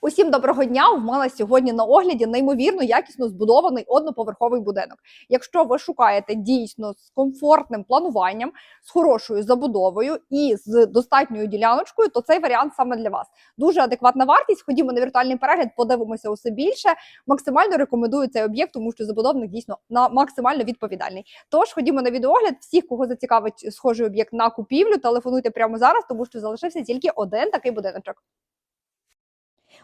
Усім доброго дня! В мене сьогодні на огляді неймовірно якісно збудований одноповерховий будинок. Якщо ви шукаєте дійсно з комфортним плануванням, з хорошою забудовою і з достатньою діляночкою, то цей варіант саме для вас. Дуже адекватна вартість. Ходімо на віртуальний перегляд, подивимося усе більше. Максимально рекомендую цей об'єкт, тому що забудовник дійсно на максимально відповідальний. Тож ходімо на відеогляд. Всіх, кого зацікавить схожий об'єкт на купівлю, телефонуйте прямо зараз, тому що залишився тільки один такий будиночок.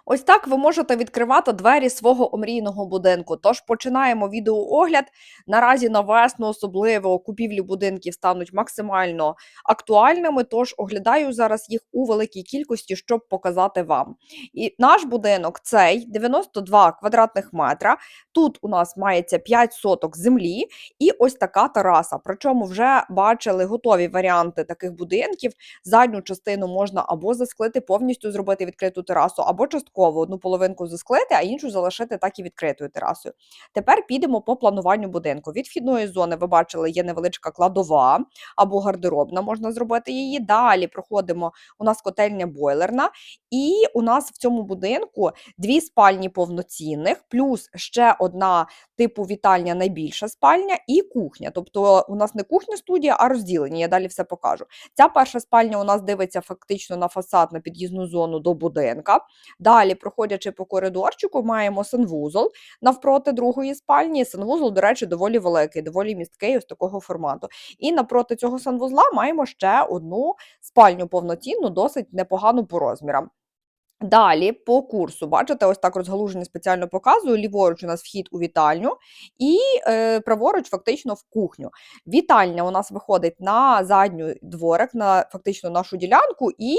Ось так ви можете відкривати двері свого омрійного будинку. Тож починаємо відеоогляд. Наразі на весну особливо купівлі будинків стануть максимально актуальними. Тож оглядаю зараз їх у великій кількості, щоб показати вам. І наш будинок цей 92 квадратних метра. Тут у нас мається 5 соток землі і ось така тераса. Причому вже бачили готові варіанти таких будинків. Задню частину можна або засклити, повністю зробити відкриту терасу, або частково одну половинку засклити, а іншу залишити так і відкритою терасою. Тепер підемо по плануванню будинку. Від вхідної зони ви бачили, є невеличка кладова або гардеробна, можна зробити її. Далі проходимо. У нас котельня бойлерна, і у нас в цьому будинку дві спальні повноцінних, плюс ще одна типу вітальня, найбільша спальня, і кухня. Тобто у нас не кухня студія, а розділення. Я далі все покажу. Ця перша спальня у нас дивиться фактично на фасад на під'їзну зону до будинка. Далі, проходячи по коридорчику, маємо санвузол навпроти другої спальні. Санвузол, до речі, доволі великий, доволі місткий, ось такого формату. І напроти цього санвузла маємо ще одну спальню повноцінну, досить непогану по розмірам. Далі по курсу, бачите, ось так розгалуження спеціально показую. Ліворуч у нас вхід у вітальню, і е, праворуч фактично в кухню. Вітальня у нас виходить на задню дворик, на фактично нашу ділянку, і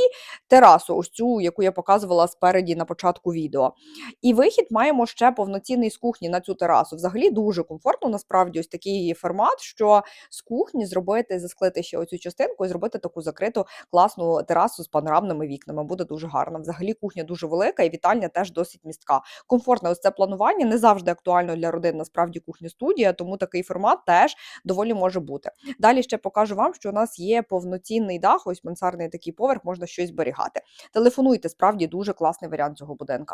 терасу, ось цю, яку я показувала спереді на початку відео. І вихід маємо ще повноцінний з кухні на цю терасу. Взагалі дуже комфортно, насправді, ось такий формат, що з кухні зробити, засклити ще оцю частинку і зробити таку закриту класну терасу з панорамними вікнами. Буде дуже гарно. Взагалі кухня дуже велика і вітальня теж досить містка. Комфортне ось це планування не завжди актуально для родин, насправді кухня студія, тому такий формат теж доволі може бути. Далі ще покажу вам, що у нас є повноцінний дах, ось мансарний такий поверх, можна щось зберігати. Телефонуйте, справді дуже класний варіант цього будинка.